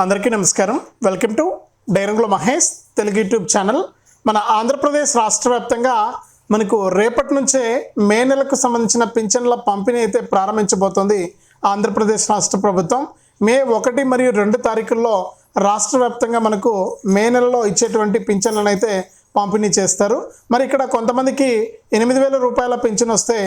అందరికీ నమస్కారం. Welcome to డైరంగుల మహేష్ తెలుగు యూట్యూబ్ ఛానల్. మన ఆంధ్రప్రదేశ్ రాష్ట్ర వ్యాప్తంగా మనకు రేపటి నుంచే మే నెలకు సంబంధించిన పింఛన్ల పంపిణీ అయితే ప్రారంభించబోతోంది ఆంధ్రప్రదేశ్ రాష్ట్ర ప్రభుత్వం. మే ఒకటి మరియు రెండు తారీఖుల్లో రాష్ట్ర వ్యాప్తంగా మనకు మే నెలలో ఇచ్చేటువంటి పింఛన్లను అయితే పంపిణీ చేస్తారు. మరి ఇక్కడ కొంతమందికి ఎనిమిది వేల రూపాయల పింఛన్ వస్తే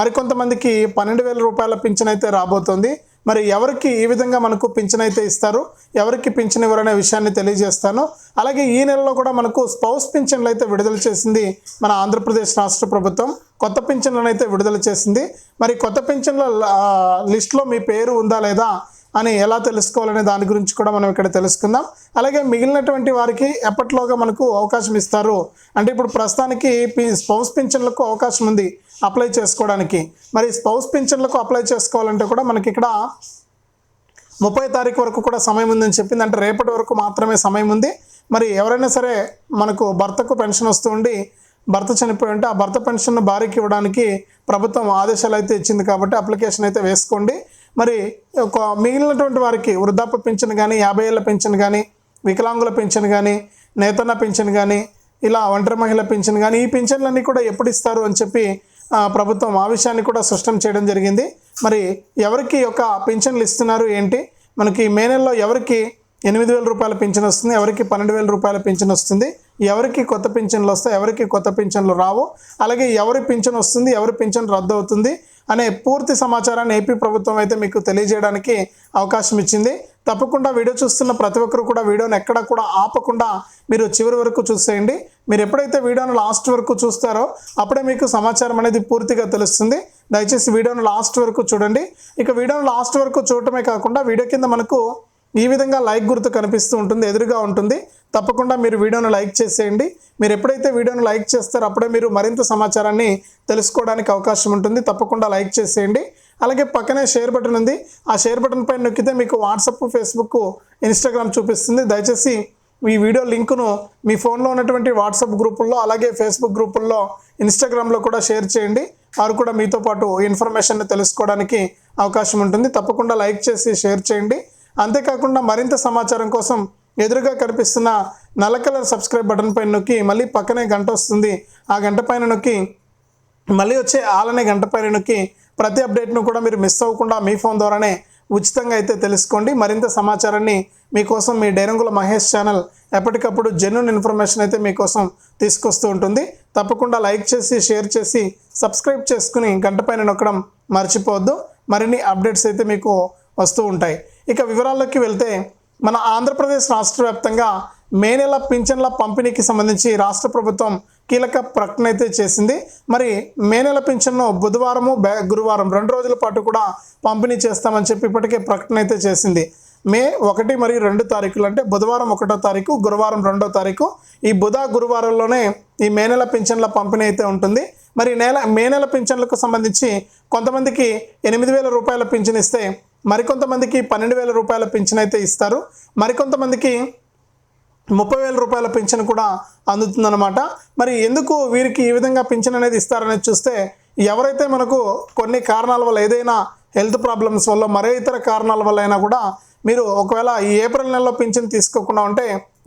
మరికొంతమందికి పన్నెండు వేల రూపాయల పింఛన్ అయితే రాబోతోంది. మరి ఎవరికి ఈ విధంగా మనకు పింఛన్ అయితే ఇస్తారు ఎవరికి పింఛన్ ఇవ్వరనే విషయాన్ని తెలియజేస్తాను. అలాగే ఈ నెలలో కూడా మనకు స్పౌస్ పింఛన్లు అయితే విడుదల చేసింది మన ఆంధ్రప్రదేశ్ రాష్ట్ర ప్రభుత్వం. కొత్త పింఛన్లను అయితే విడుదల చేసింది. మరి కొత్త పింఛన్ల లిస్ట్లో మీ పేరు ఉందా లేదా అని ఎలా తెలుసుకోవాలనే దాని గురించి కూడా మనం ఇక్కడ తెలుసుకుందాం. అలాగే మిగిలినటువంటి వారికి ఎప్పట్లోగా మనకు అవకాశం ఇస్తారు? అంటే ఇప్పుడు ప్రస్తుతానికి పి- స్పౌస్ పింఛన్లకు అవకాశం ఉంది. అప్లై చేసుకోవడానికి. మరి స్పౌస్ పింఛన్లకు అప్లై చేసుకోవాలంటే కూడా మనకి ఇక్కడ ముప్పై తారీఖు వరకు కూడా సమయం ఉందని చెప్పింది. అంటే రేపటి వరకు మాత్రమే సమయం ఉంది. మరి ఎవరైనా సరే మనకు భర్తకు పెన్షన్ వస్తూ ఉండి భర్త చనిపోయి ఉంటే ఆ భర్త పెన్షన్ భార్యకి ఇవ్వడానికి ప్రభుత్వం ఆదేశాలు అయితే ఇచ్చింది కాబట్టి అప్లికేషన్ అయితే వేసుకోండి. మరి ఒక మిగిలినటువంటి వారికి వృద్ధాప్య పెన్షన్ కానీ యాభై ఏళ్ళ పెన్షన్ కానీ వికలాంగుల పెన్షన్ కానీ నేతన్న పెన్షన్ కానీ ఇలా ఒంటరి మహిళ పెన్షన్ కానీ ఈ పెన్షన్లన్నీ కూడా ఎప్పుడు ఇస్తారు అని చెప్పి ప్రభుత్వం ఆ విషయాన్ని కూడా స్పష్టం చేయడం జరిగింది. మరి ఎవరికి ఒక పింఛన్లు ఇస్తున్నారు ఏంటి? మనకి మే నెలలో ఎవరికి ఎనిమిది వేల రూపాయల పింఛన్ వస్తుంది ఎవరికి పన్నెండు వేల రూపాయల పింఛన్ వస్తుంది ఎవరికి కొత్త పింఛన్లు వస్తాయి ఎవరికి కొత్త పింఛన్లు రావు అలాగే ఎవరి పింఛన్ వస్తుంది ఎవరి పింఛన్ రద్దు అవుతుంది అనే పూర్తి సమాచారాన్ని ఏపీ ప్రభుత్వం అయితే మీకు తెలియజేయడానికి అవకాశం ఇచ్చింది. తప్పకుండా వీడియో చూస్తున్న ప్రతి ఒక్కరు కూడా వీడియోని ఎక్కడ కూడా ఆపకుండా మీరు చివరి వరకు చూసేయండి. మీరు ఎప్పుడైతే వీడియోను లాస్ట్ వరకు చూస్తారో అప్పుడే మీకు సమాచారం అనేది పూర్తిగా తెలుస్తుంది. దయచేసి వీడియోను లాస్ట్ వరకు చూడండి. ఇక వీడియోను లాస్ట్ వరకు చూడటమే కాకుండా వీడియో కింద మనకు ఈ విధంగా లైక్ గుర్తు కనిపిస్తూ ఉంటుంది ఎదురుగా ఉంటుంది. తప్పకుండా మీరు వీడియోను లైక్ చేసేయండి. మీరు ఎప్పుడైతే వీడియోను లైక్ చేస్తారో అప్పుడే మీరు మరింత సమాచారాన్ని తెలుసుకోవడానికి అవకాశం ఉంటుంది. తప్పకుండా లైక్ చేసేయండి. అలాగే పక్కనే షేర్ బటన్ ఉంది. ఆ షేర్ బటన్ పైన నొక్కితే మీకు వాట్సప్ ఫేస్బుక్ ఇన్స్టాగ్రామ్ చూపిస్తుంది. దయచేసి ఈ వీడియో లింకును మీ ఫోన్లో ఉన్నటువంటి వాట్సాప్ గ్రూపుల్లో అలాగే ఫేస్బుక్ గ్రూపుల్లో ఇన్స్టాగ్రామ్లో కూడా షేర్ చేయండి. వారు కూడా మీతో పాటు ఇన్ఫర్మేషన్ తెలుసుకోవడానికి అవకాశం ఉంటుంది. తప్పకుండా లైక్ చేసి షేర్ చేయండి. అంతేకాకుండా మరింత సమాచారం కోసం ఎదురుగా కనిపిస్తున్న నల్ల కలర్ సబ్స్క్రైబ్ బటన్ పైన నొక్కి మళ్ళీ పక్కనే గంట వస్తుంది. ఆ గంట పైన నొక్కి మళ్ళీ వచ్చే ఆలనే గంట పైన నొక్కి ప్రతి అప్డేట్ను కూడా మీరు మిస్ అవ్వకుండా మీ ఫోన్ ద్వారానే ఉచితంగా అయితే తెలుసుకోండి. మరింత సమాచారాన్ని మీకోసం మీ డైరంగుల మహేష్ ఛానల్ ఎప్పటికప్పుడు జెన్యున్ ఇన్ఫర్మేషన్ అయితే మీకోసం తీసుకొస్తూ ఉంటుంది. తప్పకుండా లైక్ చేసి షేర్ చేసి సబ్స్క్రైబ్ చేసుకుని గంట పైన నొక్కడం మర్చిపోవద్దు. మరిన్ని అప్డేట్స్ అయితే మీకు వస్తూ ఉంటాయి. ఇక వివరాల్లోకి వెళ్తే మన ఆంధ్రప్రదేశ్ రాష్ట్ర వ్యాప్తంగా మే నెల పింఛన్ల పంపిణీకి సంబంధించి రాష్ట్ర ప్రభుత్వం కీలక ప్రకటన అయితే చేసింది. మరి మే నెల పింఛన్ను బుధవారము బ్యా గురువారం రెండు రోజుల పాటు కూడా పంపిణీ చేస్తామని చెప్పి ఇప్పటికే ప్రకటన అయితే చేసింది. మే ఒకటి మరియు రెండు తారీఖులు అంటే బుధవారం ఒకటో తారీఖు గురువారం రెండో తారీఖు ఈ బుధ గురువారంలోనే ఈ మే నెల పింఛన్ల పంపిణీ అయితే ఉంటుంది. మరి నెల మే నెల పింఛన్లకు సంబంధించి కొంతమందికి ఎనిమిది వేల రూపాయల పింఛన్ ఇస్తే మరికొంతమందికి పన్నెండు వేల రూపాయల పింఛన్ అయితే ఇస్తారు. మరికొంతమందికి ముప్పై వేల రూపాయల పింఛన్ కూడా అందుతుందన్నమాట. మరి ఎందుకు వీరికి ఈ విధంగా పింఛన్ అనేది ఇస్తారనేది చూస్తే ఎవరైతే మనకు కొన్ని కారణాల వల్ల ఏదైనా హెల్త్ ప్రాబ్లమ్స్ వల్ల మరే ఇతర కారణాల వల్ల అయినా కూడా మీరు ఒకవేళ ఈ ఏప్రిల్ నెలలో పింఛన్ తీసుకోకుండా ఉంటే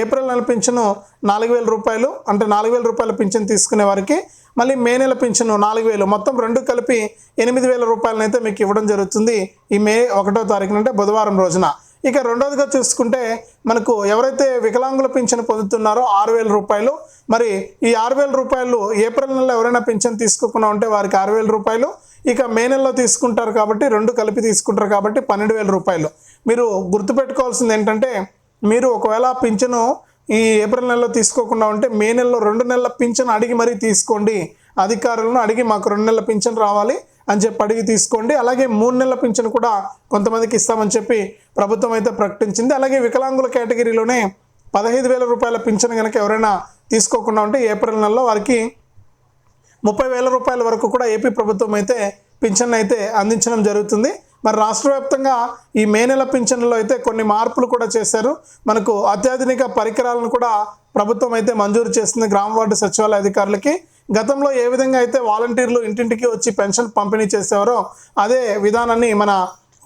ఏప్రిల్ నెల పింఛను నాలుగు వేల రూపాయలు అంటే నాలుగు వేల రూపాయల పింఛన్ తీసుకునే వారికి మళ్ళీ మే నెల పింఛను నాలుగు వేలు మొత్తం రెండు కలిపి ఎనిమిది వేల రూపాయలనైతే మీకు ఇవ్వడం జరుగుతుంది ఈ మే ఒకటో తారీఖున అంటే బుధవారం రోజున. ఇక రెండోదిగా చూసుకుంటే మనకు ఎవరైతే వికలాంగుల పింఛన్ పొందుతున్నారో ఆరు వేల రూపాయలు మరి ఈ ఆరు వేల రూపాయలు ఏప్రిల్ నెలలో ఎవరైనా పింఛన్ తీసుకోకుండా ఉంటే వారికి ఆరు వేల రూపాయలు ఇక మే నెలలో తీసుకుంటారు కాబట్టి రెండు కలిపి తీసుకుంటారు కాబట్టి పన్నెండు వేల రూపాయలు. మీరు గుర్తుపెట్టుకోవాల్సింది ఏంటంటే మీరు ఒకవేళ పింఛను ఈ ఏప్రిల్ నెలలో తీసుకోకుండా ఉంటే మే నెలలో రెండు నెలల పింఛను అడిగి మరీ తీసుకోండి. అధికారులను అడిగి మాకు రెండు నెలల పింఛన్ రావాలి. అని చెప్పి అడిగి తీసుకోండి. అలాగే మూడు నెలల పింఛను కూడా కొంతమందికి ఇస్తామని చెప్పి ప్రభుత్వం అయితే ప్రకటించింది. అలాగే వికలాంగుల కేటగిరీలోనే పదహైదు వేల రూపాయల పింఛను కనుక ఎవరైనా తీసుకోకుండా ఉంటే ఏప్రిల్ నెలలో వారికి ముప్పై వేల రూపాయల వరకు కూడా ఏపీ ప్రభుత్వం అయితే పింఛన్ అయితే అందించడం జరుగుతుంది. మరి రాష్ట్ర వ్యాప్తంగా ఈ మే నెల పింఛన్లో అయితే కొన్ని మార్పులు కూడా చేశారు. మనకు అత్యాధునిక పరికరాలను కూడా ప్రభుత్వం అయితే మంజూరు చేస్తుంది గ్రామ వార్డు సచివాలయ అధికారులకి. గతంలో ఏ విధంగా అయితే వాలంటీర్లు ఇంటింటికి వచ్చి పెన్షన్ పంపిణీ చేసేవారో అదే విధానాన్ని మన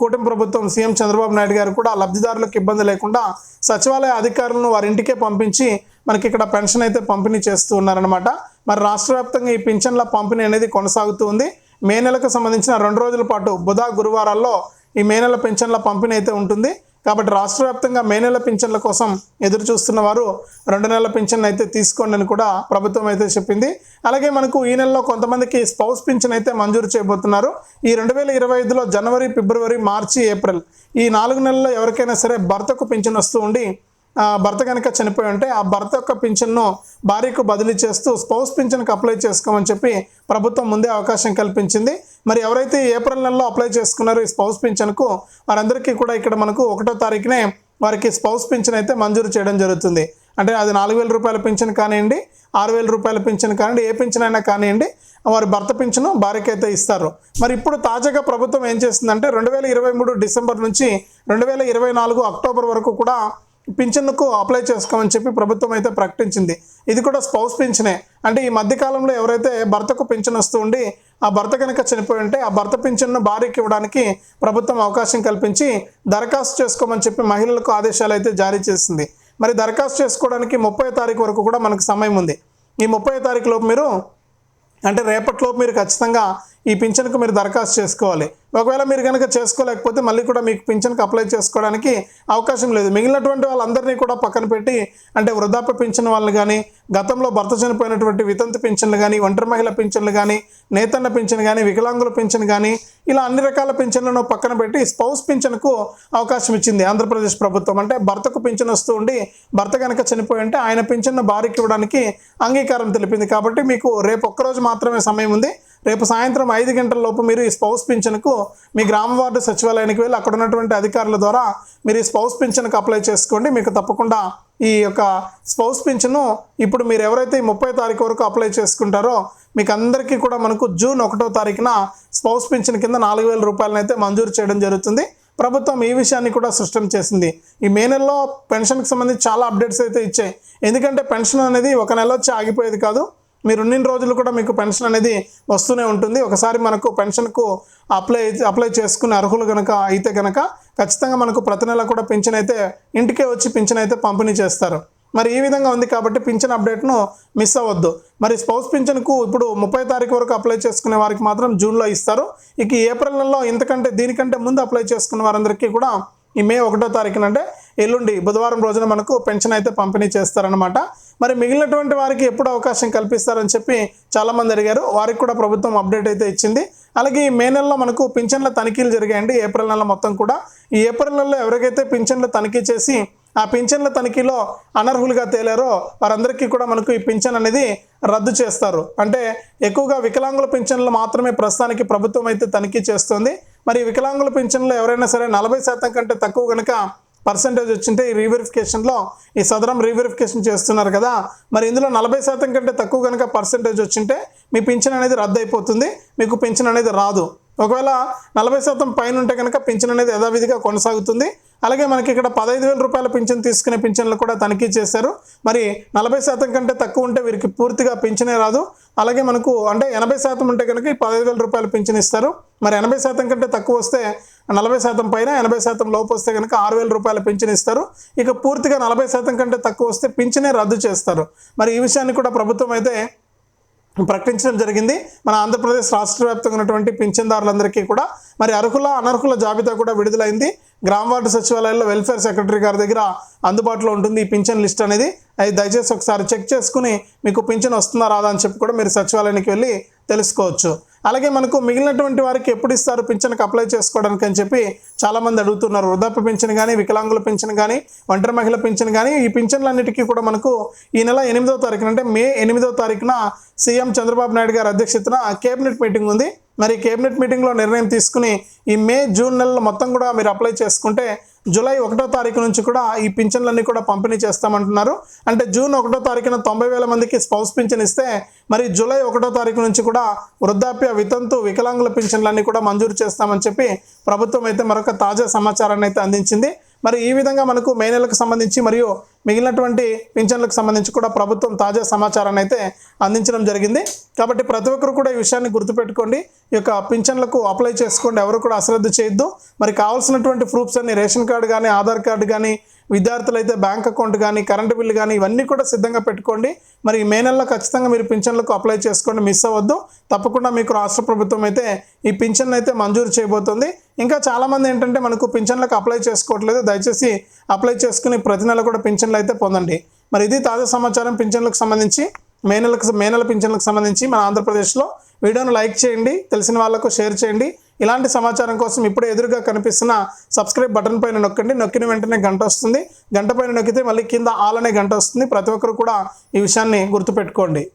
కూటమి ప్రభుత్వం సీఎం చంద్రబాబు నాయుడు గారు కూడా లబ్ధిదారులకు ఇబ్బంది లేకుండా సచివాలయ అధికారులను వారి ఇంటికే పంపించి మనకి ఇక్కడ పెన్షన్ అయితే పంపిణీ చేస్తూ ఉన్నారనమాట మరి రాష్ట్ర వ్యాప్తంగా ఈ పింఛన్ల పంపిణీ అనేది కొనసాగుతూ ఉంది. మే నెలకు సంబంధించిన రెండు రోజుల పాటు బుధ గురువారాల్లో ఈ మే నెల పింఛన్ల పంపిణీ అయితే ఉంటుంది. కాబట్టి రాష్ట్ర వ్యాప్తంగా మే నెల పింఛన్ల కోసం ఎదురు చూస్తున్న వారు రెండు నెలల పింఛన్ అయితే తీసుకోండి అని కూడా ప్రభుత్వం అయితే చెప్పింది. అలాగే మనకు ఈ నెలలో కొంతమందికి స్పౌస్ పింఛన్ అయితే మంజూరు చేయబోతున్నారు. ఈ రెండు వేల ఇరవై ఐదులో జనవరి ఫిబ్రవరి మార్చి ఏప్రిల్ ఈ నాలుగు నెలల్లో ఎవరికైనా సరే భర్తకు పింఛన్ వస్తూ ఉండి భర్త కనుక చనిపోయి ఉంటే ఆ భర్త యొక్క పింఛన్ను భార్యకు బదిలీ చేస్తూ స్పౌస్ పింఛన్కి అప్లై చేసుకోమని చెప్పి ప్రభుత్వం ముందే అవకాశం కల్పించింది. మరి ఎవరైతే ఏప్రిల్ నెలలో అప్లై చేసుకున్నారో ఈ స్పౌస్ పింఛన్కు వారందరికీ కూడా ఇక్కడ మనకు ఒకటో తారీఖునే వారికి స్పౌస్ పింఛన్ అయితే మంజూరు చేయడం జరుగుతుంది. అంటే అది నాలుగు వేల రూపాయల పింఛన్ కానివ్వండి ఆరు వేల రూపాయల పింఛన్ కానివ్వండి ఏ పింఛన్ అయినా కానివ్వండి వారి భర్త పింఛను భార్యకైతే ఇస్తారు. మరి ఇప్పుడు తాజాగా ప్రభుత్వం ఏం చేస్తుందంటే రెండు వేల ఇరవై మూడు డిసెంబర్ నుంచి రెండు వేల ఇరవై నాలుగు అక్టోబర్ వరకు కూడా పింఛన్కు అప్లై చేసుకోమని చెప్పి ప్రభుత్వం అయితే ప్రకటించింది. ఇది కూడా స్పౌస్ పింఛనే. అంటే ఈ మధ్యకాలంలో ఎవరైతే భర్తకు పింఛన్ వస్తూ ఉండి ఆ భర్త కనుక చనిపోయి ఉంటే ఆ భర్త పింఛన్ను భార్యకి ఇవ్వడానికి ప్రభుత్వం అవకాశం కల్పించి దరఖాస్తు చేసుకోమని చెప్పి మహిళలకు ఆదేశాలు అయితే జారీ చేసింది. మరి దరఖాస్తు చేసుకోవడానికి ముప్పై తారీఖు వరకు కూడా మనకు సమయం ఉంది. ఈ ముప్పై తారీఖు లోపు మీరు అంటే రేపటిలోపు మీరు ఖచ్చితంగా ఈ పింఛన్కు మీరు దరఖాస్తు చేసుకోవాలి. ఒకవేళ మీరు కనుక చేసుకోలేకపోతే మళ్ళీ కూడా మీకు పింఛన్కి అప్లై చేసుకోవడానికి అవకాశం లేదు. మిగిలినటువంటి వాళ్ళందరినీ కూడా పక్కన పెట్టి అంటే వృద్ధాప్య పింఛన్ వాళ్ళని కానీ గతంలో భర్త చనిపోయినటువంటి వితంతు పింఛన్లు కానీ ఒంటరి మహిళ పింఛన్లు కానీ నేతన్న పింఛన్ కానీ వికలాంగుల పింఛన్ కానీ ఇలా అన్ని రకాల పింఛన్లను పక్కన పెట్టి స్పౌస్ పింఛన్కు అవకాశం ఇచ్చింది ఆంధ్రప్రదేశ్ ప్రభుత్వం. అంటే భర్తకు పింఛన్ వస్తూ ఉండి భర్త కనుక చనిపోయి ఉంటే ఆయన పింఛన్ను భార్యకి ఇవ్వడానికి అంగీకారం తెలిపింది. కాబట్టి మీకు రేపు ఒక్కరోజు మాత్రమే సమయం ఉంది. రేపు సాయంత్రం ఐదు గంటల లోపు మీరు ఈ స్పౌస్ పింఛన్కు మీ గ్రామ వార్డు సచివాలయానికి వెళ్ళి అక్కడ ఉన్నటువంటి అధికారుల ద్వారా మీరు ఈ స్పౌస్ పింఛన్కు అప్లై చేసుకోండి. మీకు తప్పకుండా ఈ యొక్క స్పౌస్ పింఛను ఇప్పుడు మీరు ఎవరైతే ఈ ముప్పై తారీఖు వరకు అప్లై చేసుకుంటారో మీకు అందరికీ కూడా మనకు జూన్ ఒకటో తారీఖున స్పౌస్ పింఛన్ కింద నాలుగు వేల రూపాయలను అయితే మంజూరు చేయడం జరుగుతుంది. ప్రభుత్వం ఈ విషయాన్ని కూడా స్పష్టం చేసింది. ఈ మే నెలలో పెన్షన్కి సంబంధించి చాలా అప్డేట్స్ అయితే ఇచ్చాయి. ఎందుకంటే పెన్షన్ అనేది ఒక నెల వచ్చి ఆగిపోయేది కాదు. మీరు రోజులు కూడా మీకు పెన్షన్ అనేది వస్తూనే ఉంటుంది. ఒకసారి మనకు పెన్షన్కు అప్లై అప్లై చేసుకునే అర్హులు కనుక అయితే కనుక ఖచ్చితంగా మనకు ప్రతి నెల కూడా పింఛన్ అయితే ఇంటికే వచ్చి పింఛన్ అయితే పంపిణీ చేస్తారు. మరి ఈ విధంగా ఉంది కాబట్టి పింఛన్ అప్డేట్ను మిస్ అవ్వద్దు. మరి స్పౌస్ పింఛన్కు ఇప్పుడు ముప్పై తారీఖు వరకు అప్లై చేసుకునే వారికి మాత్రం జూన్లో ఇస్తారు. ఇక ఈ ఏప్రిల్ నెలలో ఇంతకంటే దీనికంటే ముందు అప్లై చేసుకున్న వారందరికీ కూడా ఈ మే ఒకటో తారీఖున అంటే ఎల్లుండి బుధవారం రోజున మనకు పెన్షన్ అయితే పంపిణీ చేస్తారనమాట మరి మిగిలినటువంటి వారికి ఎప్పుడు అవకాశం కల్పిస్తారని చెప్పి చాలామంది అడిగారు. వారికి కూడా ప్రభుత్వం అప్డేట్ అయితే ఇచ్చింది. అలాగే ఈ మే నెలలో మనకు పింఛన్ల తనిఖీలు జరిగాయండి. ఏప్రిల్ నెల మొత్తం కూడా. ఈ ఏప్రిల్ నెలలో ఎవరికైతే పింఛన్లు తనిఖీ చేసి ఆ పింఛన్ల తనిఖీలో అనర్హులుగా తేలారో వారందరికీ కూడా మనకు ఈ పింఛన్ అనేది రద్దు చేస్తారు. అంటే ఎక్కువగా వికలాంగుల పింఛన్లు మాత్రమే ప్రస్తుతానికి ప్రభుత్వం అయితే తనిఖీ చేస్తుంది. మరి వికలాంగుల పింఛన్లు ఎవరైనా సరే నలభై శాతం కంటే తక్కువ కనుక పర్సంటేజ్ వచ్చింటే ఈ రీవెరిఫికేషన్లో ఈ సదరం రీవెరిఫికేషన్ చేస్తున్నారు కదా. మరి ఇందులో నలభై శాతం కంటే తక్కువ కనుక పర్సంటేజ్ వచ్చింటే మీ పింఛన్ అనేది రద్దు అయిపోతుంది. మీకు పింఛన్ అనేది రాదు. ఒకవేళ నలభై శాతం పైన ఉంటే కనుక పింఛన్ అనేది యథావిధిగా కొనసాగుతుంది. అలాగే మనకి ఇక్కడ పదహైదు వేల రూపాయల పింఛన్ తీసుకునే పింఛన్లు కూడా తనిఖీ చేశారు. మరి నలభై శాతం కంటే తక్కువ ఉంటే వీరికి పూర్తిగా పింఛనే రాదు. అలాగే మనకు అంటే ఎనభై శాతం ఉంటే కనుక ఈ పదహైదు వేల రూపాయల పింఛన్ ఇస్తారు. మరి ఎనభై శాతం కంటే తక్కువ వస్తే నలభై శాతం పైన ఎనభై శాతం లోపు వస్తే కనుక ఆరు వేల రూపాయల పింఛన్ ఇస్తారు. ఇక పూర్తిగా నలభై శాతం కంటే తక్కువ వస్తే పింఛనే రద్దు చేస్తారు. మరి ఈ విషయాన్ని కూడా ప్రభుత్వం అయితే ప్రకటించడం జరిగింది. మన ఆంధ్రప్రదేశ్ రాష్ట్ర వ్యాప్తంగా ఉన్నటువంటి పింఛన్దారులందరికీ కూడా మరి అర్హుల అనర్హుల జాబితా కూడా విడుదలైంది. గ్రామ వార్డు సచివాలయంలో వెల్ఫేర్ సెక్రటరీ గారి దగ్గర అందుబాటులో ఉంటుంది ఈ పింఛన్ లిస్ట్ అనేది. అది దయచేసి ఒకసారి చెక్ చేసుకుని మీకు పింఛన్ వస్తుందా రాదా అని చెప్పి కూడా మీరు సచివాలయానికి వెళ్ళి తెలుసుకోవచ్చు. అలాగే మనకు మిగిలినటువంటి వారికి ఎప్పుడు ఇస్తారు? పింఛన్కి అప్లై చేసుకోవడానికి అని చెప్పి చాలామంది అడుగుతున్నారు. వృద్ధాప్య పింఛన్ కానీ వికలాంగుల పింఛన్ కానీ ఒంటరి మహిళ పింఛన్ కానీ ఈ పింఛన్లన్నిటికీ కూడా మనకు ఈ నెల ఎనిమిదో తారీఖున అంటే మే ఎనిమిదో తారీఖున సీఎం చంద్రబాబు నాయుడు గారి అధ్యక్షతన కేబినెట్ మీటింగ్ ఉంది. మరి కేబినెట్ మీటింగ్లో నిర్ణయం తీసుకుని ఈ మే జూన్ నెలలో మొత్తం కూడా మీరు అప్లై చేసుకుంటే జూలై ఒకటో తారీఖు నుంచి కూడా ఈ పింఛన్లన్నీ కూడా పంపిణీ చేస్తామంటున్నారు. అంటే జూన్ ఒకటో తారీఖున తొంభై వేల మందికి స్పౌస్ పింఛన్ ఇస్తే మరి జూలై ఒకటో తారీఖు నుంచి కూడా వృద్ధాప్య వితంతు వికలాంగుల పింఛన్లన్నీ కూడా మంజూరు చేస్తామని చెప్పి ప్రభుత్వం అయితే మరొక తాజా సమాచారాన్ని అయితే అందించింది. మరి ఈ విధంగా మనకు మే నెలకు సంబంధించి మరియు మిగిలినటువంటి పింఛన్లకు సంబంధించి కూడా ప్రభుత్వం తాజా సమాచారాన్ని అయితే అందించడం జరిగింది. కాబట్టి ప్రతి ఒక్కరు కూడా ఈ విషయాన్ని గుర్తుపెట్టుకోండి. ఈ యొక్క పింఛన్లకు అప్లై చేసుకోండి. ఎవరు కూడా అశ్రద్ధ చేయొద్దు. మరి కావాల్సినటువంటి ప్రూఫ్స్ అన్ని రేషన్ కార్డు కానీ ఆధార్ కార్డు కానీ విద్యార్థులు అయితే బ్యాంక్ అకౌంట్ కానీ కరెంటు బిల్లు కానీ ఇవన్నీ కూడా సిద్ధంగా పెట్టుకోండి. మరి మే నెలలో ఖచ్చితంగా మీరు పింఛన్లకు అప్లై చేసుకోండి. మిస్ అవ్వద్దు. తప్పకుండా మీకు రాష్ట్ర ప్రభుత్వం అయితే ఈ పింఛన్ అయితే మంజూరు చేయబోతుంది. ఇంకా చాలామంది ఏంటంటే మనకు పింఛన్లకు అప్లై చేసుకోవట్లేదు. దయచేసి అప్లై చేసుకుని ప్రతి నెల కూడా పింఛన్లు అయితే పొందండి. మరి ఇది తాజా సమాచారం. పింఛన్లకు సంబంధించి మే నెలకు మే నెల పింఛన్లకు సంబంధించి మన ఆంధ్రప్రదేశ్లో వీడియోను లైక్ చేయండి. తెలిసిన వాళ్ళకు షేర్ చేయండి. ఇలాంటి సమాచారం కోసం ఇప్పుడే ఎదురుగా కనిపిస్తున్న సబ్స్క్రైబ్ బటన్ పైన నొక్కండి. నొక్కిన వెంటనే గంట వస్తుంది. గంట పైన నొక్కితే మళ్ళీ కింద ఆల్ అనే గంట వస్తుంది. ప్రతి ఒక్కరు కూడా ఈ విషయాన్ని గుర్తుపెట్టుకోండి.